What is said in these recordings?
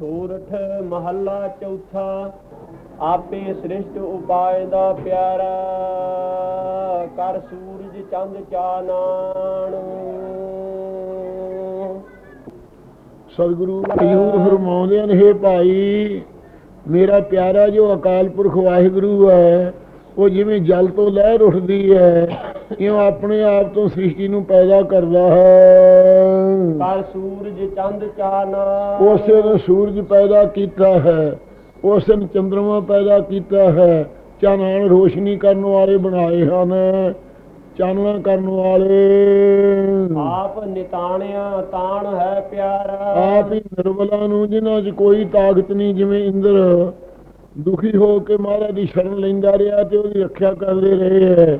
ਸੂਰਠ ਮਹੱਲਾ ਚੌਥਾ, ਆਪੇ ਸ੍ਰਿਸ਼ਟ ਉਪਾਏ ਦਾ ਪਿਆਰਾ। ਕਰ ਸੂਰਜ ਚੰਦ ਚਾਨਣ। ਸਤਿਗੁਰੂ ਹਜ਼ੂਰ ਫਰਮਾਉਂਦੇ ਨੇ ਹੇ ਭਾਈ, ਮੇਰਾ ਪਿਆਰਾ ਜੋ ਅਕਾਲ ਪੁਰਖ ਵਾਹਿਗੁਰੂ ਹੈ ਉਹ ਜਿਵੇਂ ਜਲ ਤੋਂ ਲਹਿਰ ਉੱਠਦੀ ਹੈ ਇਉਂ ਆਪਣੇ ਆਪ ਤੋਂ ਸ੍ਰਿਸ਼ਟੀ ਨੂੰ ਪੈਦਾ ਕਰਦਾ ਹੈ। ਕਰ ਸੂਰਜ ਚੰਦ ਚਾਨਣ। ਉਸੇ ਨੇ ਸੂਰਜ ਪੈਦਾ ਕੀਤਾ ਹੈ ਉਸੇ ਨੇ ਚੰਦਰਮਾ ਪੈਦਾ ਕੀਤਾ ਹੈ। ਚਾਨਣ ਰੋਸ਼ਨੀ ਕਰਨ ਵਾਲੇ ਬਣਾਏ ਹਨ ਚਾਨਣਾ ਕਰਨ ਵਾਲੇ। ਆਪ ਨਿਤਾਣਿਆ ਤਾਣ ਹੈ ਪਿਆਰਾ। ਆਪ ਹੀ ਨਿਰਮਲਾ ਨੂੰ ਜਿਨ੍ਹਾਂ 'ਚ ਕੋਈ ਤਾਕਤ ਨਹੀਂ ਜਿਵੇਂ ਇੰਦਰ ਦੁਖੀ ਹੋ ਕੇ ਮਹਾਰਾਜ ਦੀ ਸ਼ਰਨ ਲੈਂਦਾ ਰਿਹਾ ਤੇ ਉਹਦੀ ਰੱਖਿਆ ਕਰਦੇ ਰਹੇ ਹੈ।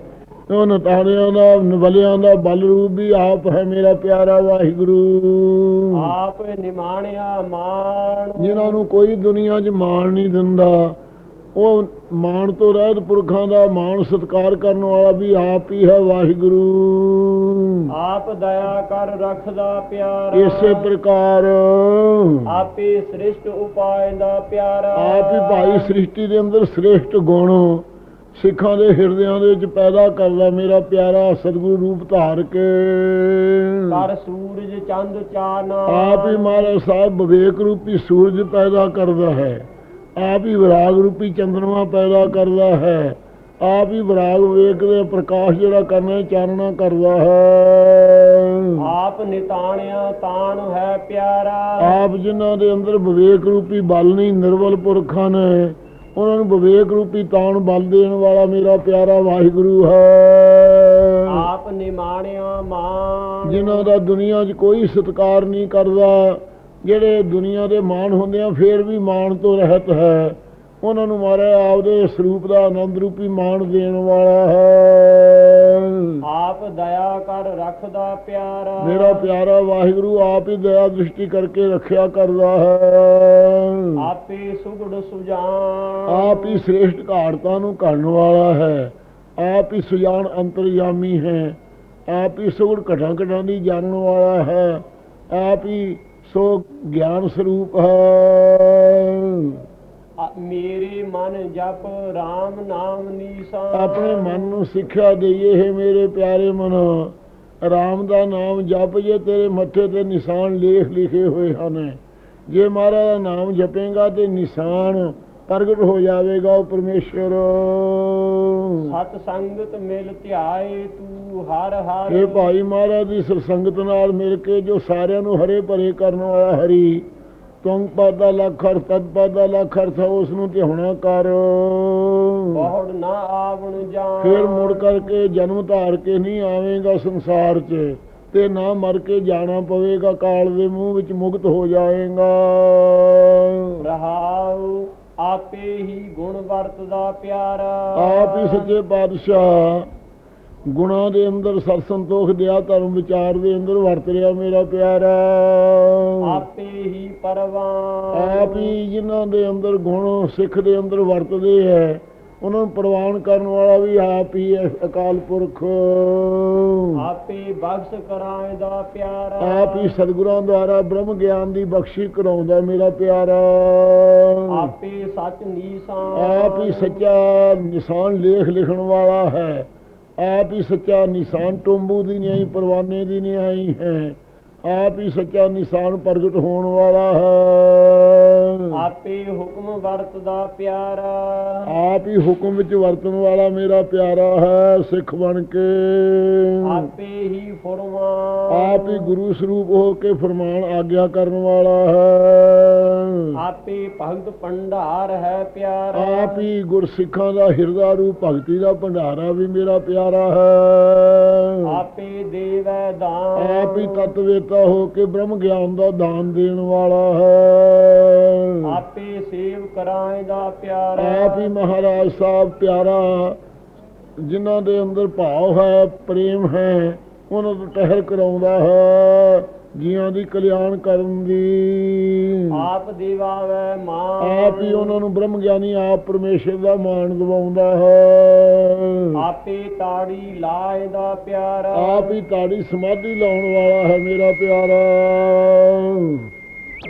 ਉਹ ਨਤਾਰਿਆਂ ਦਾ ਨਵਲਿਆਂ ਦਾ ਬਲ ਰੂਪ ਵੀ ਆਪ ਹੈ ਮੇਰਾ ਪਿਆਰਾ ਵਾਹਿਗੁਰੂ। ਆਪ ਨਿਮਾਣਿਆ ਮਾਣ। ਜਿਨ੍ਹਾਂ ਨੂੰ ਕੋਈ ਦੁਨੀਆ 'ਚ ਮਾਣ ਨਹੀਂ ਦਿੰਦਾ। ਉਹ ਮਾਣ ਤੋਂ ਰਹਿਤ ਪੁਰਖਾਂ ਦਾ ਮਾਣ ਸਤਕਾਰ ਕਰਨ ਵਾਲਾ ਵੀ ਆਪ ਹੀ ਹੈ ਵਾਹਿਗੁਰੂ। ਆਪ ਦਇਆ ਕਰ ਰੱਖਦਾ ਪਿਆਰਾ। ਇਸੇ ਪ੍ਰਕਾਰ। ਆਪੇ ਸ੍ਰਿਸ਼ਟ ਉਪਾਏ ਦਾ ਪਿਆਰਾ। ਆਪ ਹੀ ਭਾਈ ਸ੍ਰਿਸ਼ਟੀ ਦੇ ਅੰਦਰ ਸ੍ਰੇਸ਼ਟ ਗੁਣ ਸਿੱਖਾਂ ਦੇ ਹਿਰਦਿਆਂ ਦੇ ਵਿੱਚ ਪੈਦਾ ਕਰਦਾ ਮੇਰਾ ਪਿਆਰਾ ਸਤਿਗੁਰੂ ਰੂਪ ਧਾਰ ਕੇ ਕਰ ਸੂਰਜ ਚੰਦ ਚਾਨਣ ਆਪ ਹੀ ਮਹਾਰਾਜ ਸਾਹਿਬ ਵਿਵੇਕ ਰੂਪੀ ਸੂਰਜ ਪੈਦਾ ਕਰਦਾ ਹੈ। ਆਪ ਹੀ ਵਿਰਾਗ ਰੂਪੀ ਚੰਦਰਮਾ ਪੈਦਾ ਕਰਦਾ ਹੈ। ਆਪ ਹੀ ਵਿਰਾਗ ਵਿਵੇਕ ਦੇ ਪ੍ਰਕਾਸ਼ ਜਿਹੜਾ ਕਰਨਾ ਚਾਨਣਾ ਕਰਦਾ ਹੈ। ਆਪ ਨਿਤਾਣਿਆ ਤਾਣ ਹੈ ਪਿਆਰਾ। ਆਪ ਜਿਨ੍ਹਾਂ ਦੇ ਅੰਦਰ ਵਿਵੇਕ ਰੂਪੀ ਬਲ ਨਹੀਂ ਨਿਰਵਲ ਪੁਰਖਾਂ ਨੇ ਉਹਨਾਂ ਨੂੰ ਵਿਵੇਕ ਰੂਪੀ ਤਾਣ ਬਲ ਦੇਣ ਵਾਲਾ ਮੇਰਾ ਪਿਆਰਾ ਵਾਹਿਗੁਰੂ ਹੈ। ਆਪ ਨਿਮਾਣਿਆ ਮਾਨ ਜਿਨ੍ਹਾਂ ਦਾ ਦੁਨੀਆ 'ਚ ਕੋਈ ਸਤਕਾਰ ਨਹੀਂ ਕਰਦਾ ਜਿਹੜੇ ਦੁਨੀਆ ਦੇ ਮਾਣ ਹੁੰਦੇ ਆ ਫੇਰ ਵੀ ਮਾਣ ਤੋਂ ਰਹਿਤ ਹੈ। ਉਹਨਾਂ ਨੂੰ ਮਾਰੇ ਆਪਦੇ ਸਰੂਪ ਦਾ ਆਨੰਦ ਰੂਪੀ ਮਾਣ ਦੇਣ ਵਾਲਾ ਹੈ। ਆਪ ਦਇਆ ਕਰ ਰੱਖਦਾ ਪਿਆਰਾ। ਮੇਰਾ ਪਿਆਰਾ ਵਾਹਿਗੁਰੂ ਆਪ ਹੀ ਦਇਆ ਦ੍ਰਿਸ਼ਟੀ ਕਰਕੇ ਰੱਖਿਆ ਕਰਦਾ ਹੈ। ਆਪੇ ਸੁਗੜ ਸੁਜਾਨ। ਆਪ ਹੀ ਸ੍ਰੇਸ਼ਟ ਘਾੜਤਾਂ ਨੂੰ ਘੜਨ ਵਾਲਾ ਹੈ। ਆਪ ਹੀ ਸੁਜਾਨ ਅੰਤਰਯਾਮੀ ਹੈ। ਆਪ ਹੀ ਸੁਗੜ ਘਟਾਂ ਘਟਾਂ ਦੀ ਜਾਣਨ ਵਾਲਾ ਹੈ। ਆਪ ਹੀ ਸੋ ਗਿਆਨ ਸਰੂਪ ਹੈ। ਮੇਰੇ ਮਨ ਜਪ RAM ਨਾਮ ਨੀਸਾ। ਆਪਣੇ ਮਨ ਨੂੰ ਸਿੱਖਿਆ ਦੇਈਏ ਹੈ ਮੇਰੇ ਪਿਆਰੇ ਮਨ। ਰਾਮ ਦਾ ਨਾਮ ਜਪ ਜੇ ਤੇਰੇ ਮੱਥੇ ਤੇ ਨਿਸ਼ਾਨ ਲੇਖ ਲਿਖੇ ਹੋਏ ਹਨ। ਜੇ ਮਹਾਰਾਜ ਦਾ ਨਾਮ ਜਪੇਗਾ ਤੇ ਨਿਸ਼ਾਨ ਪ੍ਰਗਟ ਹੋ ਜਾਵੇਗਾ ਉਹ ਪਰਮੇਸ਼ਰ। ਸਤ ਸੰਗਤ ਮਿਲ ਧਿਆਏ ਤੂੰ ਹਰ ਹਰ। ਇਹ ਭਾਈ ਮਹਾਰਾਜ ਦੀ ਸਰਸੰਗਤ ਨਾਲ ਮਿਲ ਕੇ ਜੋ ਸਾਰਿਆਂ ਨੂੰ ਹਰੇ ਭਰੇ ਕਰਨ ਵਾਲਾ ਹਰੀ ਤੁੰਗ ਪਾਦਾ ਲੱਖ ਅਰ ਤਦ ਪਾਦਾ ਲੱਖ ਅਰਥ ਉਸ ਨੂੰ ਤੇ ਹੋਣਾ ਕਰ। ਬਹੁੜ ਨਾ ਆਵਣ ਜਾਣ। ਫੇਰ ਮੁੜ ਕਰਕੇ ਜਨਮ ਧਾਰ ਕੇ ਨਹੀਂ ਆਵੇਂਗਾ ਸੰਸਾਰ 'ਚ ਤੇ ਨਾ ਮਰ ਕੇ ਜਾਣਾ ਪਵੇਗਾ ਕਾਲ ਦੇ ਮੂੰਹ ਵਿੱਚ ਮੁਕਤ ਹੋ ਜਾਏਗਾ ਆਪੇ ਹੀ ਗੁਣ ਵਰਤਦਾ ਪਿਆਰਾ। ਆਪ ਹੀ ਸੱਚੇ ਪਾਤਸ਼ਾਹ ਗੁਣਾਂ ਦੇ ਅੰਦਰ ਸਤ ਸੰਤੋਖ ਦਿਆ ਧਰਮ ਵਿਚਾਰ ਦੇ ਅੰਦਰ ਵਰਤ ਰਿਹਾ ਮੇਰਾ ਪਿਆਰਾ। ਆਪੇ ਹੀ ਪਰਵਾਨ ਆਪ ਹੀ ਜਿਨ੍ਹਾਂ ਦੇ ਅੰਦਰ ਗੁਣ ਸਿੱਖ ਦੇ ਅੰਦਰ ਵਰਤਦੇ ਹੈ ਉਹਨਾਂ ਨੂੰ ਪ੍ਰਵਾਨ ਕਰਨ ਵਾਲਾ ਵੀ ਆਪ ਹੀ ਹੈ ਅਕਾਲ ਪੁਰਖ। ਆਪੇ ਬਖਸ਼ ਕਰਾਏ ਦਾ ਪਿਆਰਾ। ਆਪ ਹੀ ਸਤਿਗੁਰਾਂ ਦੁਆਰਾ ਬ੍ਰਹਮ ਗਿਆਨ ਦੀ ਬਖਸ਼ੀ ਕਰਾਉਂਦਾ ਮੇਰਾ ਪਿਆਰਾ। ਆਪੇ ਸੱਚ ਨੀਸਾਨ। ਆਪ ਹੀ ਸੱਚਾ ਨਿਸ਼ਾਨ ਲੇਖ ਲਿਖਣ ਵਾਲਾ ਹੈ। ਆਪ ਹੀ ਸੱਚਾ ਨਿਸ਼ਾਨ ਟੋਂਬੂ ਦੀ ਨਹੀਂ ਪਰਵਾਨੇ ਦੀ ਨਹੀਂ ਆਈ ਹੈ। ਆਪ ਹੀ ਸੱਚਾ ਨਿਸ਼ਾਨ ਪ੍ਰਗਟ ਹੋਣ ਵਾਲਾ ਹੈ। ਆਪੇ ਹੁਕਮ ਵਰਤਦਾ ਪਿਆਰਾ। ਆਪ ਹੀ ਹੁਕਮ ਵਿੱਚ ਵਰਤਣ ਵਾਲਾ ਮੇਰਾ ਪਿਆਰਾ ਹੈ ਸਿੱਖ ਬਣ ਕੇ। ਆਪੇ ਹੀ ਫਰਮਾਨ। ਆਪ ਹੀ ਗੁਰੂ ਸਰੂਪ ਹੋ ਕੇ ਫਰਮਾਨ ਆਗਿਆ ਕਰਨ ਵਾਲਾ ਹੈ। ਆਪੇ ਭਗਤ ਭੰਡਾਰ ਹੈ ਪਿਆਰਾ। ਆਪ ਹੀ ਗੁਰਸਿੱਖਾਂ ਦਾ ਹਿਰਦਾ ਰੂਪ ਭਗਤੀ ਦਾ ਭੰਡਾਰਾ ਵੀ ਮੇਰਾ ਪਿਆਰਾ ਹੈ। ਆਪੇ ਦੇਵੈ ਦਾਨ। ਆਪ ਹੀ ਤਤਵੇਤਾ ਹੋ ਕੇ ਬ੍ਰਹਮ ਗਿਆਨ ਦਾ ਦਾਨ ਦੇਣ ਵਾਲਾ ਹੈ। ਆਪੇ ਸੇਵ ਕਰਾਏ ਦਾ ਪਿਆਰਾ। ਆਪ ਹੀ ਮਹਾਰਾਜ ਸਾਹਿਬ ਪਿਆਰਾ ਜਿਨ੍ਹਾਂ ਦੇ ਅੰਦਰ ਭਾਵ ਹੈ ਪ੍ਰੇਮ ਹੈ ਉਹਨਾਂ ਤੋਂ ਟਹਿਲ ਕਰਾਉਂਦਾ ਹੈ। ਜੀਆਂ ਦੀ ਕਲਿਆਣ ਕਰਨ ਦੀ। ਆਪ ਦੇਵਾਵੈ ਮਾਨ ਆਪ ਹੀ ਉਹਨਾਂ ਨੂੰ ਬ੍ਰਹਮ ਗਿਆਨੀ ਆਪ ਪਰਮੇਸ਼ਰ ਦਾ ਮਾਣ ਦਿਵਾਉਂਦਾ ਹੈ। ਆਪੇ ਤਾੜੀ ਲਾਏ ਦਾ ਪਿਆਰਾ। ਆਪ ਹੀ ਤਾੜੀ ਸਮਾਧੀ ਲਾਉਣ ਵਾਲਾ ਹੈ ਮੇਰਾ ਪਿਆਰਾ।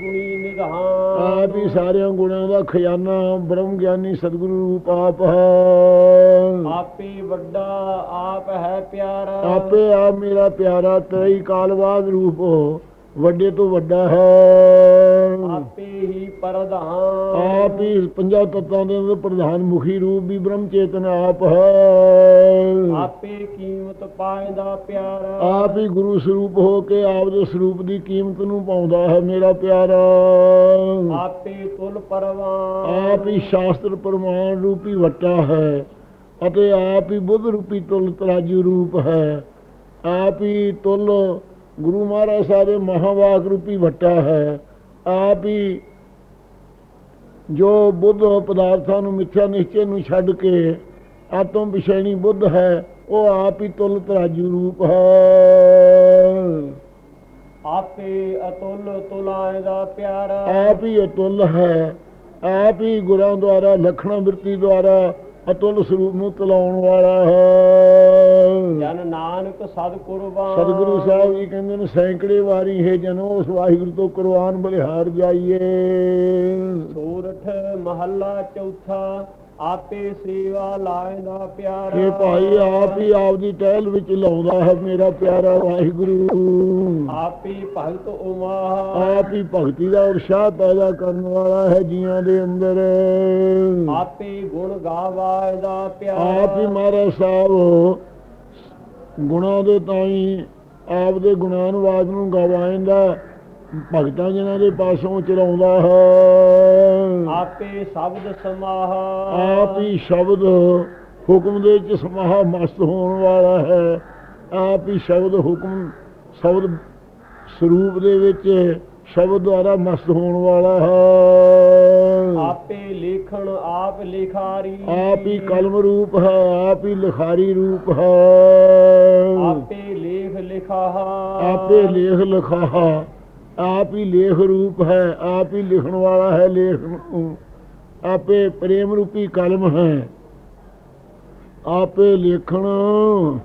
ਗੁਣੀ ਪ੍ਰਧਾਨ ਆਪ ਹੀ ਸਾਰਿਆਂ ਗੁਣਾਂ ਦਾ ਖਜ਼ਾਨਾ ਬ੍ਰਹਮ ਗਿਆਨੀ ਸਤਿਗੁਰੂ ਰੂਪ ਆਪ ਹੈ। ਆਪੇ ਵੱਡਾ ਆਪ ਹੈ ਪਿਆਰਾ। ਆਪੇ ਆਪ ਮੇਰਾ ਪਿਆਰਾ ਤੇਰੀ ਕਾਲਵਾਦ ਰੂਪ ਵੱਡੇ ਤੋਂ ਵੱਡਾ ਹੈ। ਆਪੇ ਹੀ ਪ੍ਰਧਾਨ। ਆਪ ਹੀ ਪੰਜਾਂ ਤੱਤਾਂ ਦੇ ਪ੍ਰਧਾਨ ਮੁਖੀ ਰੂਪ ਵੀ ਬ੍ਰਹਮ ਚੇਤਨ ਆਪ ਹੈ। ਆਪੇ ਕੀਮਤ ਪਾਇਦਾ ਪਿਆਰਾ। ਆਪ ਹੀ ਗੁਰੂ ਸਰੂਪ ਹੋ ਕੇ ਆਪ ਦੇ ਸਰੂਪ ਦੀ ਕੀਮਤ ਨੂੰ ਪਾਉਂਦਾ ਹੈ ਮੇਰਾ ਪਿਆਰਾ। ਆਪੇ ਤੁਲ ਪਰਵਾਨ। ਆਪ ਹੀ ਸ਼ਾਸਤਰ ਪ੍ਰਮਾਣ ਰੂਪੀ ਵੱਟਾ ਹੈ ਅਤੇ ਆਪ ਹੀ ਬੁੱਧ ਰੂਪੀ ਤੁਲ ਤਰਾਜੂ ਰੂਪ ਹੈ। ਆਪ ਹੀ ਤੁਲ ਗੁਰੂ ਮਹਾਰਾਜ ਸਾਹਿਬ ਮਹਾਵਾਕ ਰੂਪੀ ਵੱਟਾ ਹੈ। ਆਪ ਹੀ ਜੋ ਬੁੱਧ ਪਦਾਰਥਾਂ ਨੂੰ ਮਿੱਥਿਆ ਨਿਸ਼ਚੈ ਨੂੰ ਛੱਡ ਕੇ ਆਤਮ ਵਿਸ਼ੈਣੀ ਬੁੱਧ ਹੈ ਉਹ ਆਪ ਹੀ ਤੁਲ ਤਰਾਜੂ ਰੂਪ ਹੈ। ਆਪੇ ਅਤੁਲ ਤੁਲਾਏ ਦਾ ਪਿਆਰਾ। ਆਪ ਹੀ ਅਤੁੱਲ ਹੈ ਆਪ ਹੀ ਗੁਰਾਂ ਦੁਆਰਾ ਲਖਣਾ ਬਿਰਤੀ ਦੁਆਰਾ ਅਤੁੱਲ ਸਰੂਪ ਨੂੰ ਤਲਾਉਣ ਵਾਲਾ ਹੈ। ਜਨ ਨਾਨਕ ਕੁਰਬਾਨ। ਸਤਿਗੁਰੂ ਸਾਹਿਬ ਜੀ ਕਹਿੰਦੇ ਨੇ ਸੈਂਕੜੇ ਵਾਰੀ ਹੈ ਜਨੋ ਉਸ ਵਾਹਿਗੁਰੂ ਤੋਂ ਕੁਰਬਾਨ ਬਲਿਹਾਰ ਜਾਈਏ। ਸੂਰਠ ਮਹੱਲਾ ਚੌਥਾ ਆਪੇ ਸੇਵਾ ਲਾਏ ਦਾ ਪਿਆਰਾ। ਇਹ ਭਾਈ ਆਪ ਹੀ ਆਪ ਦੀ ਟਹਿਲ ਵਿੱਚ ਲਾਉਂਦਾ ਹੈ ਮੇਰਾ ਪਿਆਰਾ ਵਾਹਿਗੁਰੂ। ਆਪੇ ਭਗਤ ਉਮਾ ਆਪ ਹੀ ਭਗਤੀ ਦਾ ਉਤਸ਼ਾਹ ਪੈਦਾ ਕਰਨ ਵਾਲਾ ਹੈ ਜੀਆਂ ਦੇ ਅੰਦਰ। ਆਪੇ ਗੁਣ ਗਾਵਾਏ ਦਾ ਪਿਆਰਾ। ਆਪ ਹੀ ਮਹਾਰਾਜ ਸਾਹਿਬ ਗੁਣਾਂ ਦੇ ਤਾਈ ਆਪ ਦੇ ਗੁਣਾਨਵਾਦ ਨੂੰ ਗਵਾਇੰਦਾ। ਭਗਤਾਂ ਜਿਨ੍ਹਾਂ ਦੇ ਪਾਸੋਂ ਚਲਾਉਂਦਾ ਹੈ। ਆਪੇ ਸ਼ਬਦ ਸਮਾਹ। ਆਪ ਹੀ ਸ਼ਬਦ ਹੁਕਮ ਦੇ ਚ ਸਮਾਹ ਮਸਤ ਹੋਣ ਵਾਲਾ ਹੈ। ਆਪ ਹੀ ਸ਼ਬਦ ਹੁਕਮ ਸ਼ਬਦ ਸਰੂਪ ਦੇ ਵਿੱਚ ਸ਼ਬਦ ਦੁਆਰਾ ਮਸਤ ਹੋਣ ਵਾਲਾ ਹੈ। ਆਪੇ ਲੇਖਣ ਆਪ ਲਿਖਾਰੀ। ਆਪ ਹੀ ਕਲਮ ਰੂਪ ਹੈ ਆਪ ਹੀ ਲਿਖਾਰੀ ਰੂਪ ਹੈ। ਆਪੇ ਲੇਖ ਲਿਖਾਹਾ। ਆਪੇ ਲੇਖ ਲਿਖਾਹਾ। ਆਪ ਹੀ ਲੇਖ ਰੂਪ ਹੈ ਆਪ ਹੀ ਲਿਖਣ ਵਾਲਾ ਹੈ ਲੇਖ ਨੂੰ। ਆਪੇ ਪ੍ਰੇਮ ਰੂਪੀ ਕਲਮ ਹੈ। ਆਪੇ ਲਿਖਣ।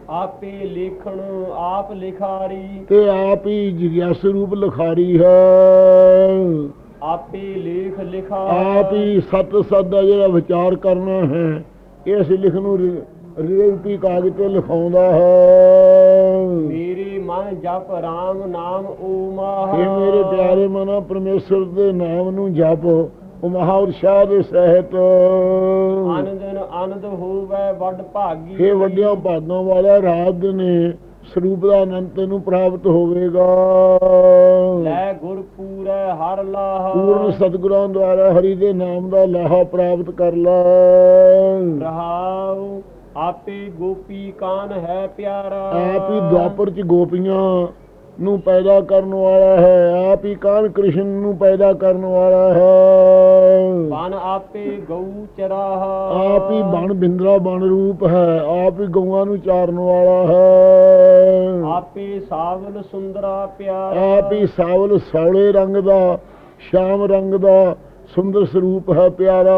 ਆਪੇ ਲੇਖਣ ਆਪ ਲਿਖਾਰੀ। ਤੇ ਆਪ ਹੀ ਜਿਗਿਆਸ ਰੂਪ ਲਿਖਾਰੀ ਹੈ। ਆਪੇ ਲੇਖ ਲਿਖਾ। ਆਪ ਹੀ ਸਤ ਸਦ ਜਿਹੜਾ ਵਿਚਾਰ ਕਰਨਾ ਹੈ ਇਸ ਲਿਖ ਨੂੰ ਰੂਪੀ ਕਾਗਜ਼ ਤੇ ਲਿਖਾਉਂਦਾ ਹੈ। ਮੇਰੇ ਮਨ ਜਪ RAM ਨਾਮ ਓਮਾ ਇਹ ਮੇਰੇ ਪਿਆਰੇ ਮਨਾ ਪਰਮੇਸ਼ਰ ਦੇ ਨਾਮ ਨੂੰ ਜਪ ਉਹ ਮਹਾ ਉਤਸ਼ਾਹ ਦੇ ਸਹਿਤ। ਆਨੰਦਨ ਆਨੰਦ ਹੋਵੇ ਵੱਡ ਭਾਗੀ ਇਹ ਵੱਡਿਆਂ ਭਾਗਾਂ ਵਾਲਾ ਰਾਤ ਨੇ ਸਰੂਪ ਦਾ ਅਨੰਤ ਨੂੰ ਪ੍ਰਾਪਤ ਹੋਵੇਗਾ। ਲੈ ਗੁਰ ਪੂਰੈ ਹਰ ਲਾਹ। ਪੂਰਨ ਸਤਿਗੁਰਾਂ ਦੁਆਰਾ ਹਰੀ ਦੇ ਨਾਮ ਦਾ ਲਾਹਾ ਪ੍ਰਾਪਤ ਕਰ ਲੈ। ਰਹਾਉ ਆਪੇ ਗੋਪੀ ਕਾਨ ਹੈ ਪਿਆਰਾ। ਆਪ ਹੀ ਦੁਆਪਰ ਚ ਗੋਪੀਆਂ ਨੂੰ ਪੈਦਾ ਕਰਨ ਵਾਲਾ ਹੈ। ਆਪ ਹੀ ਕਾਨ ਕ੍ਰਿਸ਼ਨ ਨੂੰ ਪੈਦਾ ਕਰਨ ਵਾਲਾ ਹੈ। ਬਨ ਆਪੇ ਗਊ ਚਰਾਹਾ। ਆਪ ਹੀ ਬਣ ਬਿੰਦਰਾ ਬਣ ਰੂਪ ਹੈ। ਆਪ ਹੀ ਗਊਆਂ ਨੂੰ ਚਾਰਨ ਵਾਲਾ ਹੈ। ਆਪੇ ਸਾਵਲ ਸੁੰਦਰਾ ਪਿਆਰਾ। ਆਪ ਹੀ ਸਾਵਲ ਸੌਲੇ ਰੰਗ ਦਾ ਸ਼ਾਮ ਰੰਗ ਦਾ ਸੁੰਦਰ ਸਰੂਪ ਹੈ ਪਿਆਰਾ।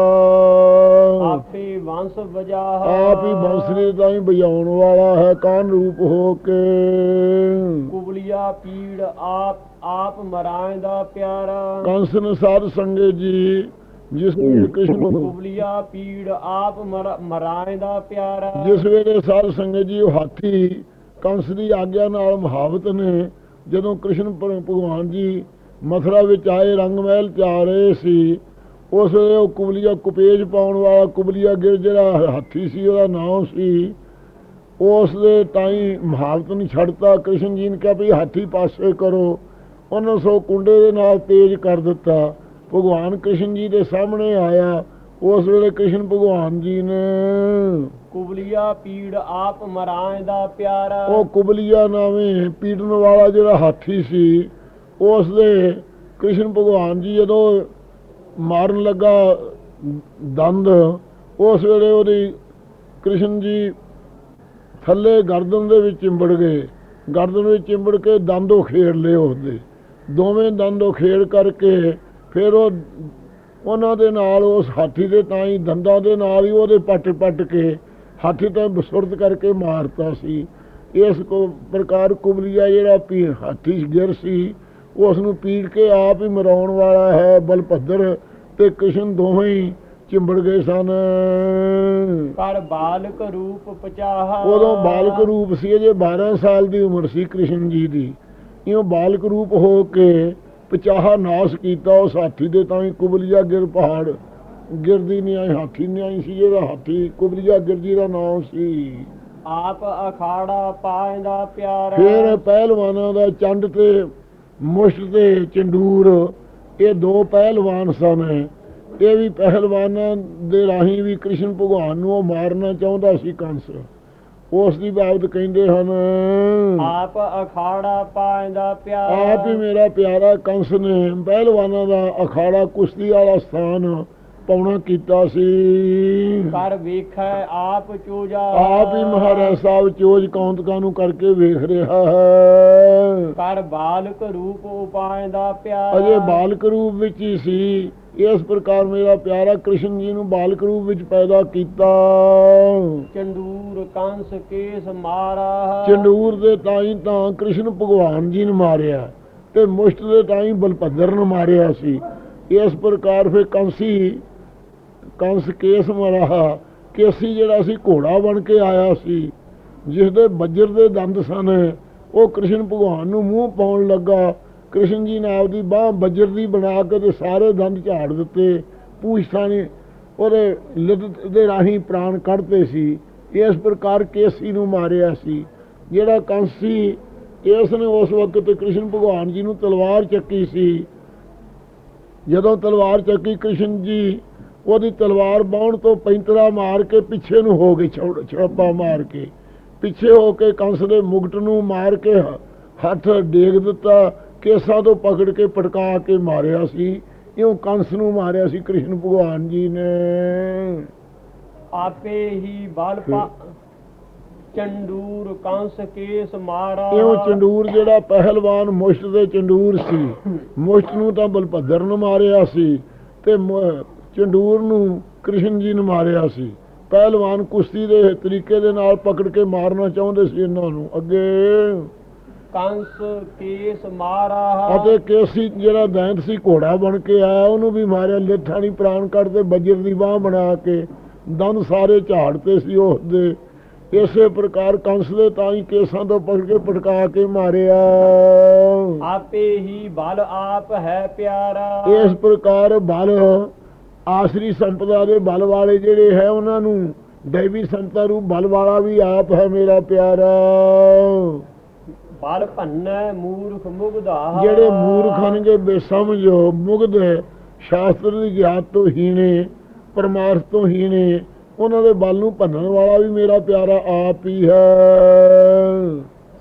ਆਪੇ ਵੰਸ ਵਜਾ ਆਪ ਹੀ ਬੰਸਰੀ ਤਾਂ ਹੀ ਵਜਾਉਣ ਵਾਲਾ ਹੈ ਕਾਨ ਰੂਪ ਹੋ ਕੇ। ਕੁਬਲੀਆ ਪੀੜ ਆਪ ਆਪ ਮਰਾਏ ਦਾ ਪਿਆਰਾ। ਕੰਸ ਨੇ ਸਾਧ ਸੰਗੇ ਜੀ ਜਿਸ ਵੇਲੇ ਕ੍ਰਿਸ਼ਨ ਕੁਬਲੀਆ ਪੀੜ ਆਪ ਮਰ- ਮਰਾਏ ਦਾ ਪਿਆਰਾ। ਜਿਸ ਵੇਲੇ ਸਾਧ ਸੰਗਤ ਜੀ ਉਹ ਹਾਥੀ ਕੰਸ ਦੀ ਆਗਿਆ ਨਾਲ ਮਹਾਵਤ ਨੇ ਜਦੋਂ ਕ੍ਰਿਸ਼ਨ ਭਗਵਾਨ ਜੀ ਮਥੁਰਾ ਵਿੱਚ ਆਏ ਰੰਗ ਮਹਿਲ ਚ ਆ ਰਹੇ ਸੀ। ਉਸ ਉਹ ਕੁਬਲੀਆ ਕੁਪੇਜ ਪਾਉਣ ਵਾਲਾ ਕੁਬਲੀਆ ਗਿਰ ਜਿਹੜਾ ਹਾਥੀ ਸੀ ਉਹਦਾ ਨਾਮ ਸੀ। ਉਸ ਦੇ ਤਾਈ ਮਹਾਵਤ ਨੂੰ ਛੱਡਤਾ ਕ੍ਰਿਸ਼ਨ ਜੀ ਨੇ ਕਿਹਾ ਵੀ ਹਾਥੀ ਪਾਸੇ ਕਰੋ। ਉਹਨਾਂ ਸੋ ਕੁੰਡੇ ਦੇ ਨਾਲ ਤੇਜ਼ ਕਰ ਦਿੱਤਾ। ਭਗਵਾਨ ਕ੍ਰਿਸ਼ਨ ਜੀ ਦੇ ਸਾਹਮਣੇ ਆਇਆ। ਉਸ ਵੇਲੇ ਕ੍ਰਿਸ਼ਨ ਭਗਵਾਨ ਜੀ ਨੇ ਕੁਬਲੀਆ ਪੀੜ ਆਪ ਮਰਾਏ ਦਾ ਪਿਆਰਾ। ਉਹ ਕੁਬਲੀਆ ਨਾਵੇਂ ਪੀੜਨ ਵਾਲਾ ਜਿਹੜਾ ਹਾਥੀ ਸੀ ਉਸ ਦੇ ਕ੍ਰਿਸ਼ਨ ਭਗਵਾਨ ਜੀ ਜਦੋਂ ਮਾਰਨ ਲੱਗਾ ਦੰਦ, ਉਸ ਵੇਲੇ ਉਹਦੀ ਕ੍ਰਿਸ਼ਨ ਜੀ ਥੱਲੇ ਗਰਦਨ ਦੇ ਵਿੱਚ ਚਿੰਬੜ ਗਏ। ਗਰਦਨ ਵਿੱਚ ਚਿੰਬੜ ਕੇ ਦੰਦੋਂ ਖੇੜ ਲਏ ਉਹਦੇ ਦੋਵੇਂ ਦੰਦੋਂ ਖੇੜ ਕਰਕੇ ਫਿਰ ਉਹ ਉਹਨਾਂ ਦੇ ਨਾਲ, ਉਸ ਹਾਥੀ ਦੇ ਤਾਂ ਹੀ, ਦੰਦਾਂ ਦੇ ਨਾਲ ਹੀ ਉਹਦੇ ਪੱਟ ਪੱਟ ਕੇ ਹਾਥੀ ਤਾਂ ਬਸੁਰਤ ਕਰਕੇ ਮਾਰਤਾ ਸੀ। ਇਸ ਕੋ, ਪ੍ਰਕਾਰ ਕੁਬਲੀਆ ਜਿਹੜਾ ਪੀ, ਹਾਥੀ ਗਿਰ ਸੀ। ਉਸ ਨੂੰ ਪੀੜ ਕੇ ਆਪ ਹੀ ਮਰਾਉਣ ਵਾਲਾ ਹੈ ਬਲਭੱਦਰ ਤੇ ਕ੍ਰਿਸ਼ਨ ਦੋਵੇਂ ਹੀ ਚਿੰਬੜ ਗਏ ਸਨ। ਕਰ ਬਾਲਕ ਰੂਪ ਪਚਾਹਾ। ਉਦੋਂ ਬਾਲਕ ਰੂਪ ਸੀ ਅਜੇ 12 ਸਾਲ ਦੀ ਉਮਰ ਸੀ ਕ੍ਰਿਸ਼ਨ ਜੀ ਦੀ। ਇਉਂ ਬਾਲਕ ਰੂਪ ਹੋ ਕੇ ਪਚਾਹਾ ਨਾਸ ਕੀਤਾ ਉਸ ਹਾਥੀ ਦੇ ਤਾਂ ਹੀ ਕੁਬਲੀਆ ਗਿਰ ਪਹਾੜ ਗਿਰਦੀ ਨਹੀਂ ਆਈ ਹਾਥੀ ਨਹੀਂ ਆਈ ਸੀ ਜਿਹਦਾ ਹਾਥੀ ਕੁਬਲੀਆ ਗਿਰ ਜੀ ਦਾ ਨਾਮ ਸੀ। ਆਪ ਅਖਾੜਾ ਪਾਇਂਦਾ ਪਿਆਰਾ। ਫਿਰ ਪਹਿਲਵਾਨਾਂ ਦਾ ਚੰਡ ਤੇ ਮੁਸ਼ਟ ਤੇ ਚੰਡੂਰ ਇਹ ਦੋ ਪਹਿਲਵਾਨ ਸਨ। ਇਹ ਵੀ ਪਹਿਲਵਾਨਾਂ ਦੇ ਰਾਹੀਂ ਵੀ ਕ੍ਰਿਸ਼ਨ ਭਗਵਾਨ ਨੂੰ ਉਹ ਮਾਰਨਾ ਚਾਹੁੰਦਾ ਸੀ ਕੰਸ। ਉਸ ਦੀ ਬਾਬਤ ਕਹਿੰਦੇ ਹਨ ਆਪ ਅਖਾੜਾ ਪਾਇਂਦਾ ਪਿਆਰਾ ਆਪ ਹੀ ਮੇਰਾ ਪਿਆਰਾ ਕੰਸ ਨੇ ਪਹਿਲਵਾਨਾਂ ਦਾ ਅਖਾੜਾ ਕੁਸ਼ਤੀ ਵਾਲਾ ਸਥਾਨ ਪਾਉਣਾ ਕੀਤਾ ਸੀ। ਕਰ ਵੇਖੈ ਆਪ ਚੂਜਾ ਆਪ ਹੀ ਮਹਾਰਾਜ ਸਾਹਿਬ ਚੋਜ ਕੌਂਤਕਾਂ ਨੂੰ ਕਰਕੇ ਵੇਖ ਰਿਹਾ ਹੈ। ਕਰ ਬਾਲਕ ਰੂਪ ਉਪਾਇਂਦਾ ਪਿਆਰਾ। ਅਜੇ ਬਾਲਕ ਰੂਪ ਵਿੱਚ ਹੀ ਸੀ। ਇਸ ਪ੍ਰਕਾਰ ਮੇਰਾ ਪਿਆਰਾ ਕ੍ਰਿਸ਼ਨ ਜੀ ਨੂੰ ਬਾਲਕ ਰੂਪ ਵਿੱਚ ਪੈਦਾ ਕੀਤਾ। ਚੰਦੂਰ ਕੰਸ ਕੇਸ ਮਾਰਾ। ਚੰਡੂਰ ਦੇ ਤਾਈ ਤਾਂ ਕ੍ਰਿਸ਼ਨ ਭਗਵਾਨ ਜੀ ਨੂੰ ਮਾਰਿਆ ਤੇ ਮੁਸ਼ਟ ਦੇ ਤਾਈ ਬਲਭੱਦਰ ਨੂੰ ਮਾਰਿਆ ਸੀ। ਇਸ ਪ੍ਰਕਾਰ ਫਿਰ ਕੰਸੀ ਕੰਸ ਕੇਸ ਮਰਾ ਕੇਸੀ ਜਿਹੜਾ ਸੀ ਘੋੜਾ ਬਣ ਕੇ ਆਇਆ ਸੀ ਜਿਸ ਦੇ ਬੱਜਰ ਦੇ ਦੰਦ ਸਨ, ਉਹ ਕ੍ਰਿਸ਼ਨ ਭਗਵਾਨ ਨੂੰ ਮੂੰਹ ਪਾਉਣ ਲੱਗਾ। ਕ੍ਰਿਸ਼ਨ ਜੀ ਨੇ ਆਪਦੀ ਬਾਹ ਬੱਜਰ ਦੀ ਬਣਾ ਕੇ ਤੇ ਸਾਰੇ ਦੰਦ ਝਾੜ ਦਿੱਤੇ। ਪੂਛਾਂ ਉਹਦੇ ਲਿੱਦ ਦੇ ਰਾਹੀਂ ਪ੍ਰਾਣ ਕੱਢਦੇ ਸੀ। ਇਸ ਪ੍ਰਕਾਰ ਕੇਸੀ ਨੂੰ ਮਾਰਿਆ ਸੀ। ਜਿਹੜਾ ਕੰਸ ਸੀ ਇਸ ਨੇ ਉਸ ਵਕਤ ਕ੍ਰਿਸ਼ਨ ਭਗਵਾਨ ਜੀ ਨੂੰ ਤਲਵਾਰ ਚੱਕੀ ਸੀ। ਜਦੋਂ ਤਲਵਾਰ ਚੱਕੀ, ਕ੍ਰਿਸ਼ਨ ਜੀ ਉਹਦੀ ਤਲਵਾਰ ਬਾਹਣ ਤੋਂ ਪੈਂਤਰਾ ਮਾਰ ਕੇ ਪਿੱਛੇ ਨੂੰ ਹੋ ਛੜ- ਛੜੱਪਾ ਮਾਰ ਕੇ। ਪਿੱਛੇ ਹੋ ਕੇ ਕੰਸ ਦੇ ਮੁਗਟ ਨੂੰ ਮਾਰ ਕੇ ਹੱਥ ਡੇਗ ਦਿੱਤਾ ਕੇਸਾਂ ਤੋਂ ਪਕੜ ਕੇ ਪਟਕਾ ਕੇ ਮਾਰਿਆ ਸੀ। ਇਉਂ ਕੰਸ ਨੂੰ ਮਾਰਿਆ ਸੀ ਕ੍ਰਿਸ਼ਨ ਭਗਵਾਨ ਜੀ ਨੇ। ਆਪੇ ਹੀ ਬਲ ਪਾ ਚੰਦੂਰ ਕੰਸ ਕੇਸ ਮਾਰਾ। ਇਉਂ ਚੰਡੂਰ ਜਿਹੜਾ ਪਹਿਲਵਾਨ ਮੁਸ਼ਟ ਦੇ ਚੰਡੂਰ ਸੀ ਮੁਸ਼ਟ ਨੂੰ ਤਾਂ ਬਲਭੱਦਰ ਨੂੰ ਮਾਰਿਆ ਸੀ ਤੇ ਚੰਡੂਰ ਨੂੰ ਕ੍ਰਿਸ਼ਨ ਜੀ ਨੂੰ ਮਾਰਿਆ ਸੀ। ਪਹਿਲਵਾਨ ਕੁਸ਼ਤੀ ਦੇ ਤਰੀਕੇ ਦੇ ਨਾਲ ਪਕੜ ਕੇ ਮਾਰਨਾ ਚਾਹੁੰਦੇ ਸੀ ਇਹਨਾਂ ਨੂੰ। ਅੱਗੇ। ਕੰਸ ਕੇਸ ਮਾਰਾ ਅਤੇ ਕੇਸੀ ਜਿਹੜਾ ਦੈਂਤ ਸੀ ਘੋੜਾ ਬਣ ਕੇ ਆਇਆ। ਉਹਨੂੰ ਵੀ ਮਾਰਿਆ। ਲਿੱਠਾਣੀ ਪ੍ਰਾਣ ਕੱਢਦੇ ਬੱਜਰ ਦੀ ਬਾਹ ਬਣਾ ਕੇ ਦੰਦ ਸਾਰੇ ਝਾੜਤੇ ਸੀ ਉਸ ਦੇ ਇਸੇ ਪ੍ਰਕਾਰ ਕੰਸ ਦੇ ਤਾਂ ਹੀ ਕੇਸਾਂ ਤੋਂ ਪਕੜ ਕੇ ਪਟਕਾ ਕੇ ਮਾਰਿਆ। ਆਪੇ ਹੀ ਬਲ ਆਪ ਹੈ ਪਿਆਰਾ। ਇਸ ਪ੍ਰਕਾਰ ਬਲ ਆਸਰੀ ਸੰਪਦਾ ਦੇ ਬਲ ਵਾਲੇ ਜਿਹੜੇ ਹੈ ਉਹਨਾਂ ਨੂੰ ਦੇਵੀ ਸੰਤਾ ਰੂਪ ਬਲ ਵਾਲਾ ਵੀ ਆਪ ਹੈ ਮੇਰਾ ਪਿਆਰਾ। ਬਲ ਭੰਨੈ ਮੂਰਖ ਮੁਗਧਾ। ਜਿਹੜੇ ਮੂਰਖ ਹਨਗੇ ਬੇਸਮਝੋ ਮੁਗਧ ਸ਼ਾਸਤਰ ਦੀ ਗਿਆਤ ਤੋਂ ਹੀਣੇ ਪਰਮਾਰਥ ਤੋਂ ਹੀਣੇ ਉਹਨਾਂ ਦੇ ਬਲ ਨੂੰ ਭੰਨਣ ਵਾਲਾ ਵੀ ਮੇਰਾ ਪਿਆਰਾ ਆਪ ਹੀ ਹੈ।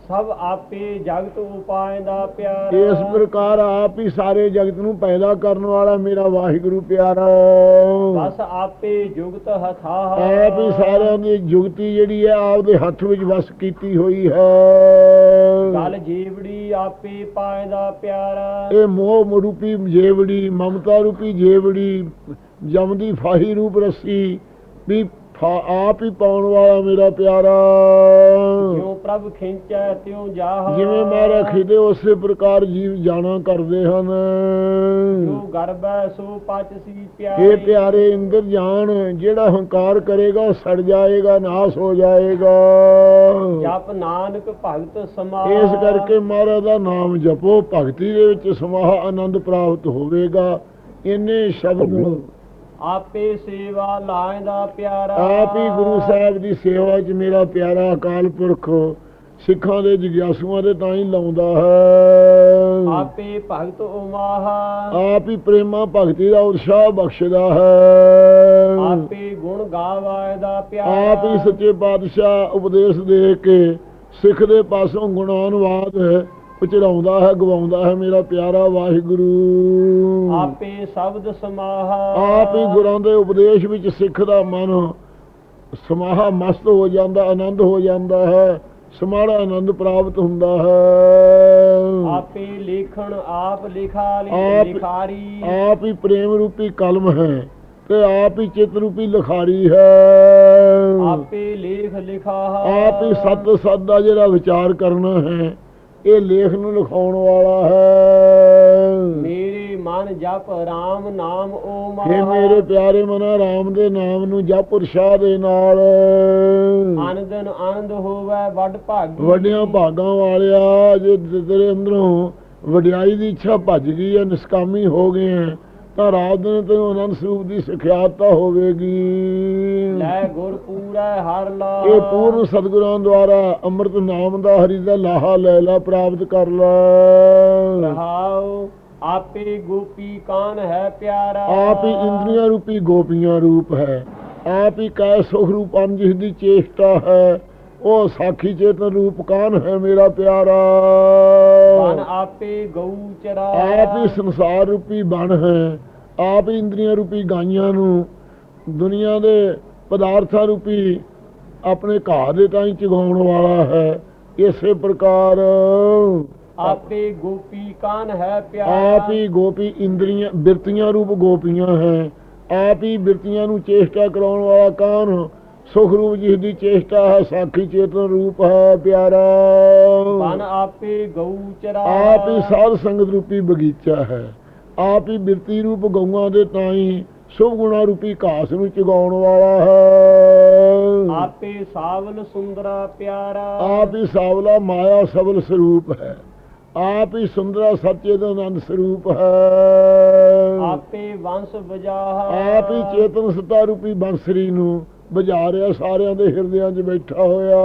ਸਭ ਆਪੇ ਜਗਤ ਉਪਾਇ ਦਾ ਪਿਆਰਾ। ਇਸ ਪ੍ਰਕਾਰ ਆਪ ਹੀ ਸਾਰੇ ਜਗਤ ਨੂੰ ਪੈਦਾ ਕਰਨ ਵਾਲਾ ਮੇਰਾ ਵਾਹਿਗੁਰੂ ਪਿਆਰਾ। ਬਸ ਆਪੇ ਜੁਗਤ ਹਥਾ ਆਪ ਹੀ ਸਾਰਿਆਂ ਦੀ ਜੁਗਤੀ ਜਿਹੜੀ ਹੈ ਆਪਦੇ ਹੱਥ ਵਿੱਚ ਵਸ ਕੀਤੀ ਹੋਈ ਹੈ। ਗਲ ਜੀਵੜੀ ਆਪੇ ਪਾਇ ਦਾ ਪਿਆਰਾ। ਇਹ ਮੋਹ ਰੂਪੀ ਜੇਵੜੀ ਮਮਤਾ ਰੂਪੀ ਜੇਵੜੀ ਜਮਦੀ ਫਾਹੀ ਰੂਪ ਰੱਸੀ ਵੀ ਫਾ- ਆਪ ਹੀ ਪਾਉਣ ਵਾਲਾ ਮੇਰਾ ਪਿਆਰਾ। ਜਿਉ ਪ੍ਰਭ ਖਿੰਚੈ ਤਿਉ ਜਾਹ। ਜਿਵੇਂ ਮਾਰਾ ਖਿਦੇ ਉਸੇ ਪ੍ਰਕਾਰ ਜੀਵ ਜਾਣਾ ਕਰਦੇ ਹਨ। ਜੋ ਗਰਬੈ ਸੋ ਪਚ ਸੀ ਇਹ ਪਿਆਰੇ ਪਿਆਰੇ ਇੰਦਰ ਜਾਣ ਜਿਹੜਾ ਹੰਕਾਰ ਕਰੇਗਾ ਸੜ ਜਾਏਗਾ ਨਾਸ ਹੋ ਜਾਏਗਾ। ਜਪ ਨਾਨਕ ਭਗਤ ਸਮਾ। ਇਸ ਕਰਕੇ ਮਹਾਰਾਜ ਦਾ ਨਾਮ ਜਪੋ ਭਗਤੀ ਦੇ ਵਿੱਚ ਸਮਾਹ ਆਨੰਦ ਪ੍ਰਾਪਤ ਹੋਵੇਗਾ। ਇੰਨੇ ਸ਼ਬਦ ਆਪੇ ਸੇਵਾ ਲਾਇ ਦਾ ਪਿਆਰਾ। ਆਪ ਹੀ ਗੁਰੂ ਸਾਹਿਬ ਦੀ ਸੇਵਾ 'ਚ ਮੇਰਾ ਪਿਆਰਾ ਅਕਾਲ ਪੁਰਖ ਸਿੱਖਾਂ ਦੇ ਜਿਗਿਆਸੂਆਂ ਦੇ ਤਾਂ ਹੀ ਲਾਉਂਦਾ ਹੈ। ਆਪੇ ਭਗਤ ਉਮਾਹਾ। ਆਪ ਹੀ ਪ੍ਰੇਮਾ ਭਗਤੀ ਦਾ ਉਤਸ਼ਾਹ ਬਖਸ਼ਦਾ ਹੈ। ਆਪੇ ਗੁਣ ਗਾਵਾਇ ਦਾ ਪਿਆਰਾ। ਆਪ ਹੀ ਸੱਚੇ ਪਾਤਸ਼ਾਹ ਉਪਦੇਸ਼ ਦੇ ਕੇ ਸਿੱਖ ਦੇ ਪਾਸੋਂ ਗੁਣਾਨਵਾਦ ਉਚਰਾਉਂਦਾ ਹੈ ਗਵਾਉਂਦਾ ਹੈ ਮੇਰਾ ਪਿਆਰਾ ਵਾਹਿਗੁਰੂ। ਆਪੇ ਸ਼ਬਦ ਸਮਾਹਾ। ਆਪ ਹੀ ਗੁਰਾਂ ਦੇ ਉਪਦੇਸ਼ ਵਿੱਚ ਸਿੱਖ ਦਾ ਮਨ ਸਮਾਹਾ ਮਸਤ ਹੋ ਜਾਂਦਾ ਆਨੰਦ ਹੋ ਜਾਂਦਾ ਹੈ ਸਮਾੜਾ ਆਨੰਦ ਪ੍ਰਾਪਤ ਹੁੰਦਾ ਹੈ। ਆਪੇ ਲੇਖਣ ਆਪ ਲਿਖਾ ਲਿਖਾਰੀ। ਆਪ ਹੀ ਪ੍ਰੇਮ ਰੂਪੀ ਕਲਮ ਹੈ ਤੇ ਆਪ ਹੀ ਚਿਤ ਰੂਪੀ ਲਿਖਾਰੀ ਹੈ। ਆਪੇ ਲੇਖ ਲਿਖਾ। ਆਪ ਹੀ ਸਤ ਸਤ ਦਾ ਜਿਹੜਾ ਵਿਚਾਰ ਕਰਨਾ ਹੈ ਇਹ ਲੇਖ ਨੂੰ ਲਿਖਾਉਣ ਵਾਲਾ ਹੈ। ਮੇਰੇ ਮਨ ਜਪ RAM ਨਾਮ ਓ हे ਮੇਰੇ ਪਿਆਰੇ ਮਨਾ ਰਾਮ ਦੇ ਨਾਮ ਨੂੰ ਜਪ ਉਤਸ਼ਾਹ ਦੇ ਨਾਲ। ਆਨੰਦਨ ਆਨੰਦ ਹੋਵੇ ਵੱਡ ਭਾਗੀ। ਵੱਡਿਆਂ ਭਾਗਾਂ ਵਾਲਿਆ ਜੇ ਤੇਰੇ ਅੰਦਰੋਂ ਵਡਿਆਈ ਦੀ ਇੱਛਾ ਭੱਜ ਗਈ ਹੈ ਨਿਸਕਾਮੀ ਹੋ ਗਏ ਹੈ ਤਾਂ ਰਾਤ ਦਿਨ ਤੈਨੂੰ ਆਨੰਦ ਸਰੂਪ ਦੀ ਸਿਖਿਆਤਾ ਹੋਵੇਗੀ। ਲੈ ਗੁਰ ਪੂਰੈ ਹਰ ਲਾ। ਇਹ ਪੂਰਨ ਸਤਿਗੁਰਾਂ ਦੁਆਰਾ ਅੰਮ੍ਰਿਤ ਨਾਮ ਦਾ ਹਰੀ ਦਾ ਲਾਹਾ ਲੈ ਲਾ ਪ੍ਰਾਪਤ ਕਰ ਲੈ। ਰਹਾਉ ਆਪੇ ਗੋਪੀ ਕਾਨ ਹੈ ਪਿਆਰਾ। ਆਪ ਹੀ ਇੰਦਰੀਆਂ ਰੂਪੀ ਗੋਪੀਆਂ ਰੂਪ ਹੈ। ਆਪ ਹੀ ਕੈ ਸੁਖ ਰੂਪੰ ਜਿਸ ਦੀ ਚੇਸ਼ਟਾ ਹੈ ਉਹ ਸਾਖੀ ਚੇਤਨ ਰੂਪ ਕਾਨ ਹੈ ਮੇਰਾ ਪਿਆਰਾ। ਮਨ ਆਪੇ ਗਊ ਚਰਾ ਆਪ ਹੀ ਸੰਸਾਰ ਰੂਪੀ ਬਣ ਹੈ ਆਪ ਹੀ ਇੰਦਰੀਆਂ ਰੂਪੀ ਗਾਈਆਂ ਨੂੰ ਦੁਨੀਆ ਦੇ ਪਦਾਰਥਾਂ ਰੂਪੀ ਆਪਣੇ ਘਾਹ ਦੇ ਤਾਂ ਚਗਾਉਣ ਵਾਲਾ ਹੈ। ਇਸੇ ਪ੍ਰਕਾਰ ਆਪੇ ਗੋਪੀ ਕਾਨ ਹੈ ਪਿਆਰਾ। ਆਪ ਹੀ ਗੋਪੀ ਇੰਦਰੀਆਂ ਬਿਰਤੀਆਂ ਰੂਪ ਗੋਪੀਆਂ ਹੈ। ਆਪ ਹੀ ਬਿਰਤੀਆਂ ਨੂੰ ਚੇਸ਼ਟਾ ਕਰਾਉਣ ਵਾਲਾ ਕਾਨ ਸੁਖ ਰੂਪ ਜਿਸ ਦੀ ਚੇਸ਼ਟਾ ਹੈ ਸਾਖੀ ਚੇਤਨ ਰੂਪ ਹੈ ਪਿਆਰਾ। ਮਨ ਆਪੇ ਗਊ ਚਰਾ। ਆਪ ਹੀ ਸਾਧ ਸੰਗਤ ਰੂਪੀ ਬਗੀਚਾ ਹੈ। ਆਪ ਹੀ ਬਿਰਤੀ ਰੂਪ ਗਊਆਂ ਦੇ ਤਾਈ ਸੁਭ ਗੁਣਾ ਰੂਪੀ ਘਾਸ ਨੂੰ ਚਗਾਉਣ ਵਾਲਾ ਹੈ। ਆਪੇ ਸਾਵਲ ਸੁੰਦਰਾ ਪਿਆਰਾ। ਆਪ ਹੀ ਸਾਵਲਾ ਮਾਇਆ ਸਬਲ ਸਰੂਪ ਹੈ। ਆਪ ਹੀ ਸੁੰਦਰਾ ਸੱਚੇ ਦਾ ਆਨੰਦ ਸਰੂਪ ਹੈ। ਆਪੇ ਵੰਸ ਵਜਾਹਾ। ਆਪ ਹੀ ਚੇਤਨ ਸਤਾ ਰੂਪੀ ਬੰਸਰੀ ਨੂੰ ਬਜਾ ਰਿਹਾ ਸਾਰਿਆਂ ਦੇ ਹਿਰਦਿਆਂ 'ਚ ਬੈਠਾ ਹੋਇਆ।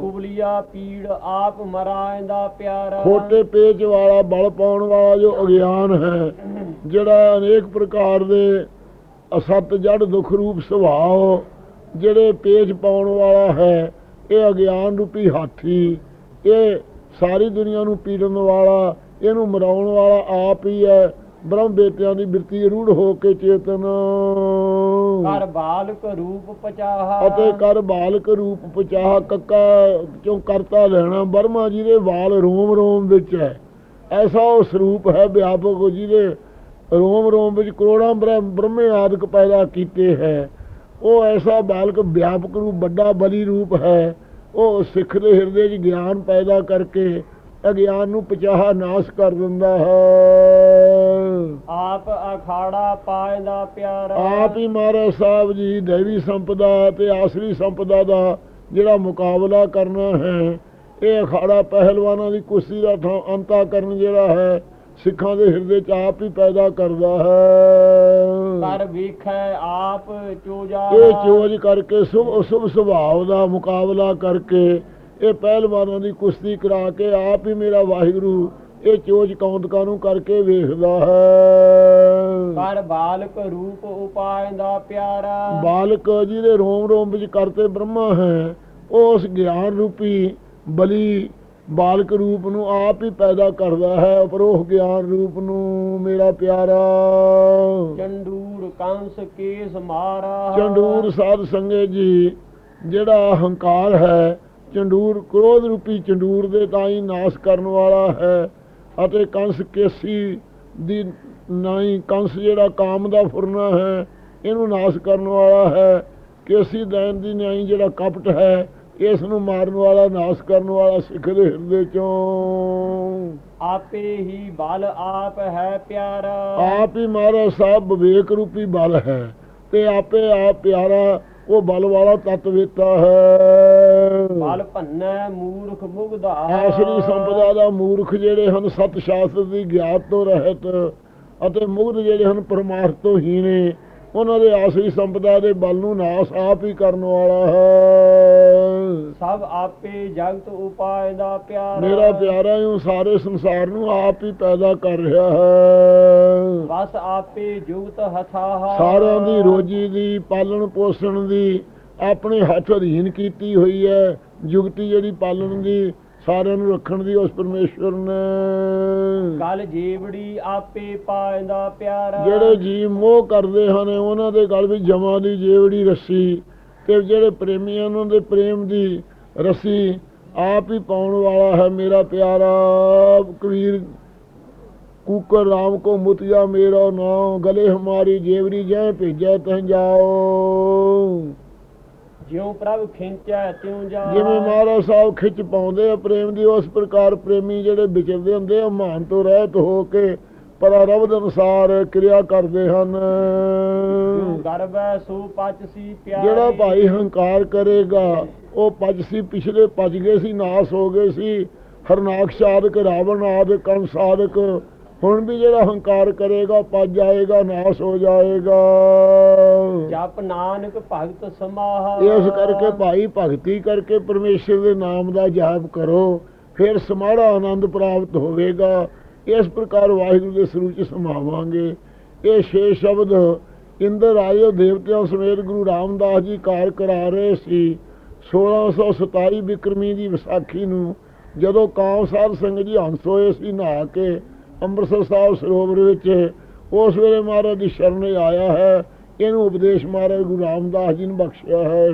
ਕੁਬਲੀਆ ਪੀੜ ਆਪ ਮਰਾਇਂਦਾ ਪਿਆਰਾ। ਖੋਟੇ ਪੇਚ ਵਾਲਾ ਬਲ ਪਾਉਣ ਵਾਲਾ ਜੋ ਅਗਿਆਨ ਹੈ ਜਿਹੜਾ ਅਨੇਕ ਪ੍ਰਕਾਰ ਦੇ ਅਸਤ ਜੜ ਦੁਖ ਰੂਪ ਸੁਭਾਅ ਜਿਹੜੇ ਪੇਚ ਪਾਉਣ ਵਾਲਾ ਹੈ ਇਹ ਅਗਿਆਨ ਰੂਪੀ ਹਾਥੀ ਇਹ ਸਾਰੀ ਦੁਨੀਆ ਨੂੰ ਪੀੜਨ ਵਾਲਾ ਇਹਨੂੰ ਮਰਾਉਣ ਵਾਲਾ ਆਪ ਹੀ ਹੈ। ਬ੍ਰਹਮ ਬੇਟਿਆਂ ਦੀ ਬਿਰਤੀ ਰੂੜ ਹੋ ਕੇ ਚੇਤਨ। ਕਰ ਬਾਲਕ ਰੂਪ ਪਚਾਹਾ। ਅਤੇ ਕਰ ਬਾਲਕ ਰੂਪ ਪਚਾਹ ਕੱਕਾ ਕਿਉਂ ਕਰਤਾ ਲੈਣਾ ਬਰਮਾ ਜੀ ਦੇ ਵਾਲ ਰੋਮ ਰੋਮ ਵਿੱਚ ਹੈ। ਐਸਾ ਉਹ ਸਰੂਪ ਹੈ ਵਿਆਪਕ ਜਿਹਦੇ ਰੋਮ ਰੋਮ ਵਿੱਚ ਕਰੋੜਾਂ ਬ੍ਰਹਮ ਬ੍ਰਹਮੇ ਆਦਿਕ ਪੈਦਾ ਕੀਤੇ ਹੈ। ਉਹ ਐਸਾ ਬਾਲਕ ਵਿਆਪਕ ਰੂਪ ਵੱਡਾ ਬਲੀ ਰੂਪ ਹੈ। ਉਹ ਸਿੱਖ ਦੇ ਹਿਰਦੇ 'ਚ ਗਿਆਨ ਪੈਦਾ ਕਰਕੇ ਅਗਿਆਨ ਨੂੰ ਪਚਾਹਾ ਨਾਸ਼ ਕਰ ਦਿੰਦਾ ਹੈ। ਆਪ ਅਖਾੜਾ ਪਾਇਂਦਾ ਪਿਆਰਾ ਆਪ ਹੀ ਮਹਾਰਾਜ ਸਾਹਿਬ ਜੀ ਦੇਵੀ ਸੰਪਦਾ ਤੇ ਆਸਰੀ ਸੰਪਦਾ ਦਾ ਜਿਹੜਾ ਮੁਕਾਬਲਾ ਕਰਨਾ ਹੈ ਇਹ ਅਖਾੜਾ ਪਹਿਲਵਾਨਾਂ ਦੀ ਕੁਸ਼ਤੀ ਦਾ ਥਾਂ ਅੰਤਾ ਕਰਨ ਜਿਹੜਾ ਹੈ ਸਿੱਖਾਂ ਦੇ ਹਿਰਦੇ 'ਚ ਆਪ ਹੀ ਪੈਦਾ ਕਰਦਾ ਹੈ। ਕਰ ਵੇਖੈ ਆਪ ਚੋਜਾ ਇਹ ਚੋਜ ਕਰਕੇ ਸੁਭ ਸੁਭ ਸੁਭਾਅ ਦਾ ਮੁਕਾਬਲਾ ਕਰਕੇ ਇਹ ਪਹਿਲਵਾਨਾਂ ਦੀ ਕੁਸ਼ਤੀ ਕਰਾ ਕੇ ਆਪ ਹੀ ਮੇਰਾ ਵਾਹਿਗੁਰੂ ਇਹ ਚੋਜ ਕੌਂਤਕਾਂ ਨੂੰ ਕਰਕੇ ਵੇਖਦਾ ਹੈ। ਕਰ ਬਾਲਕ ਰੂਪ ਉਪਾਇਂਦਾ ਪਿਆਰਾ। ਬਾਲਕ ਜਿਹਦੇ ਰੋਮ ਰੋਮ ਵਿੱਚ ਕਰਤੇ ਬ੍ਰਹਮਾ ਹੈ ਉਸ ਗਿਆਨ ਰੂਪੀ ਬਲੀ ਬਾਲਕ ਰੂਪ ਨੂੰ ਆਪ ਹੀ ਪੈਦਾ ਕਰਦਾ ਹੈ ਪਰ ਉਹ ਗਿਆਨ ਰੂਪ ਨੂੰ ਮੇਰਾ ਪਿਆਰਾ। ਚੰਡੂਰ ਕੰਸ ਕੇਸ ਮਾਰਾ। ਚੰਡੂਰ ਸਾਧ ਸੰਗੇ ਜੀ ਜਿਹੜਾ ਹੰਕਾਰ ਹੈ ਚੰਡੂਰ ਕ੍ਰੋਧ ਰੂਪੀ ਚੰਡੂਰ ਦੇ ਤਾਈ ਨਾਸ਼ ਕਰਨ ਵਾਲਾ ਹੈ ਅਤੇ ਕੰਸ ਕੇਸੀ ਦੀ ਨਾਈ ਕੰਸ ਜਿਹੜਾ ਕਾਮ ਦਾ ਫੁਰਨਾ ਹੈ ਇਹਨੂੰ ਨਾਸ਼ ਕਰਨ ਵਾਲਾ ਹੈ। ਕੇਸੀ ਦੈਨ ਦੀ ਨਾਈ ਜਿਹੜਾ ਕਪਟ ਹੈ ਇਸ ਨੂੰ ਮਾਰਨ ਵਾਲਾ ਨਾਸ਼ ਕਰਨ ਵਾਲਾ ਸਿੱਖ ਦੇ ਹਿਰਦੇ ਚੋਂ। ਆਪੇ ਹੀ ਬਲ ਆਪ ਹੈ ਪਿਆਰਾ। ਆਪ ਹੀ ਮਹਾਰਾਜ ਸਾਹਿਬ ਵਿਵੇਕ ਰੂਪੀ ਬਲ ਹੈ ਤੇ ਆਪੇ ਆਪ ਪਿਆਰਾ ਉਹ ਬਲ ਵਾਲਾ ਤਤਵੇਤਾ ਹੈ। ਬਲ ਭੰਨੈ ਮੂਰਖ ਮੁਗਧਾ ਆਸਰੀ ਸੰਪਦਾ ਦਾ ਮੂਰਖ ਜਿਹੜੇ ਹਨ ਸਤ ਸ਼ਾਸਤਰ ਦੀ ਗਿਆਤ ਤੋਂ ਰਹਿਤ ਅਤੇ ਮੁਗਧ ਜਿਹੜੇ ਹਨ ਪਰਮਾਰਥ ਤੋਂ ਹੀਣੇ। ਉਹਨਾਂ ਦੇ ਆਸਰੀ ਸੰਪਦਾ ਦੇ ਬਲ ਨੂੰ ਨਾਸ ਆਪ ਹੀ ਕਰਨ ਵਾਲਾ ਹੈ। ਸਭ ਆਪੇ ਜਗਤ ਉਪਾਇ ਦਾ ਪਿਆਰਾ। ਮੇਰਾ ਪਿਆਰਾ ਨੂੰ ਸਾਰੇ ਸੰਸਾਰ ਨੂੰ ਆਪ ਹੀ ਪੈਦਾ ਕਰ ਰਿਹਾ ਹੈ। ਬਸ ਆਪੇ ਜੁਗਤ ਹਥਾਹਾ। ਸਾਰਿਆਂ ਦੀ ਰੋਜੀ ਦੀ ਪਾਲਣ ਪੋਸ਼ਣ ਦੀ ਆਪਣੇ ਹੱਥ ਅਧੀਨ ਕੀਤੀ ਹੋਈ ਹੈ। ਜੁਗਤੀ ਜਿਹੜੀ ਪਾਲਣ ਦੀ ਸਾਰਿਆਂ ਨੂੰ ਰੱਖਣ ਦੀ ਉਸ ਪਰਮੇਸ਼ਵਰ ਨੇ। ਗਲ ਜੀਵੜੀ ਆਪੇ ਪਾਇਂਦਾ ਪਿਆਰਾ। ਜਿਹੜੇ ਜੀਵ ਮੋਹ ਕਰਦੇ ਹਨ ਉਹਨਾਂ ਦੇ ਗਲ ਵਿੱਚ ਜਮਾ ਦੀ ਜੇਵੜੀ ਰੱਸੀ। ਤੇ ਜਿਹੜੇ ਪ੍ਰੇਮੀਆਂ ਉਹਨਾਂ ਦੇ ਪ੍ਰੇਮ ਦੀ ਰੱਸੀ ਆਪ ਹੀ ਪਾਉਣ ਵਾਲਾ ਹੈ ਮੇਰਾ ਪਿਆਰਾ। ਕਬੀਰ ਕੂਕਰ ਰਾਮ ਕੋ ਮੁਤਿਆ ਮੇਰਾ ਨਾਮ ਗਲੇ ਹਮਾਰੀ ਜੇਵਰੀ ਜੈ ਭੇਜੈ ਤਹ ਜਾਓ ਜਿਉ ਪ੍ਰਭ ਖਿੰਚੈ ਤਿਉ ਜਾ। ਜਿਵੇਂ ਮਹਾਰਾਜ ਸਾਹਿਬ ਖਿੱਚ ਪਾਉਂਦੇ ਆ ਪ੍ਰੇਮ ਦੀ ਉਸ ਪ੍ਰਕਾਰ ਪ੍ਰੇਮੀ ਜਿਹੜੇ ਵਿਚਰਦੇ ਹੁੰਦੇ ਆ ਮਾਨ ਤੋਂ ਰਹਿਤ ਹੋ ਕੇ ਪਰਰਬ ਦੇ ਅਨੁਸਾਰ ਕਿਰਿਆ ਕਰਦੇ ਹਨ। ਸੋ ਪਚਸੀ ਪਿਆਰੀ। ਜਿਹੜਾ ਭਾਈ ਹੰਕਾਰ ਕਰੇਗਾ ਉਹ ਪਜ ਸੀ ਪਿਛਲੇ ਪਜ ਗਏ ਸੀ ਨਾਸ ਹੋ ਗਏ ਸੀ। ਹਰਨਾਕਸ਼ ਆਦਿਕ ਰਾਵਣ ਆਦਿਕ ਕੰਸ ਆਦਿਕ ਹੁਣ ਵੀ ਜਿਹੜਾ ਹੰਕਾਰ ਕਰੇਗਾ ਪਜ ਜਾਏਗਾ ਨਾਸ ਹੋ ਜਾਏਗਾ। ਜਪ ਨਾਨਕ ਭਗਤ ਸਮਾਹ। ਇਸ ਕਰਕੇ ਭਾਈ ਭਗਤੀ ਕਰਕੇ ਪਰਮੇਸ਼ਰ ਦੇ ਨਾਮ ਦਾ ਜਾਪ ਕਰੋ ਫਿਰ ਸਮਾੜਾ ਆਨੰਦ ਪ੍ਰਾਪਤ ਹੋਵੇਗਾ। ਇਸ ਪ੍ਰਕਾਰ ਵਾਹਿਗੁਰੂ ਦੇ ਸਰੂਪ ਚ ਸਮਾਵਾਂਗੇ। ਇਹ ਛੇ ਸ਼ਬਦ ਇੰਦਰ ਆਇਓ ਦੇਵਤਿਆਂ ਸਮੇਤ ਗੁਰੂ ਰਾਮਦਾਸ ਜੀ ਕਾਰ ਕਰਾ ਰਹੇ ਸੀ। 1627 ਬਿਕਰਮੀ ਦੀ ਵਿਸਾਖੀ ਨੂੰ ਜਦੋਂ ਕਾਮ ਸਾਧ ਸੰਗਤ ਜੀ ਹੰਸ ਹੋਏ ਸੀ ਨਹਾ ਕੇ ਅੰਮ੍ਰਿਤਸਰ ਸਾਹਿਬ ਸਰੋਵਰ ਵਿੱਚ ਉਸ ਵੇਲੇ ਮਹਾਰਾਜ ਦੀ ਸ਼ਰਨ ਆਇਆ ਹੈ। ਇਹਨੂੰ ਉਪਦੇਸ਼ ਮਹਾਰਾਜ ਗੁਰੂ ਰਾਮਦਾਸ ਜੀ ਨੇ ਬਖਸ਼ਿਆ ਹੈ।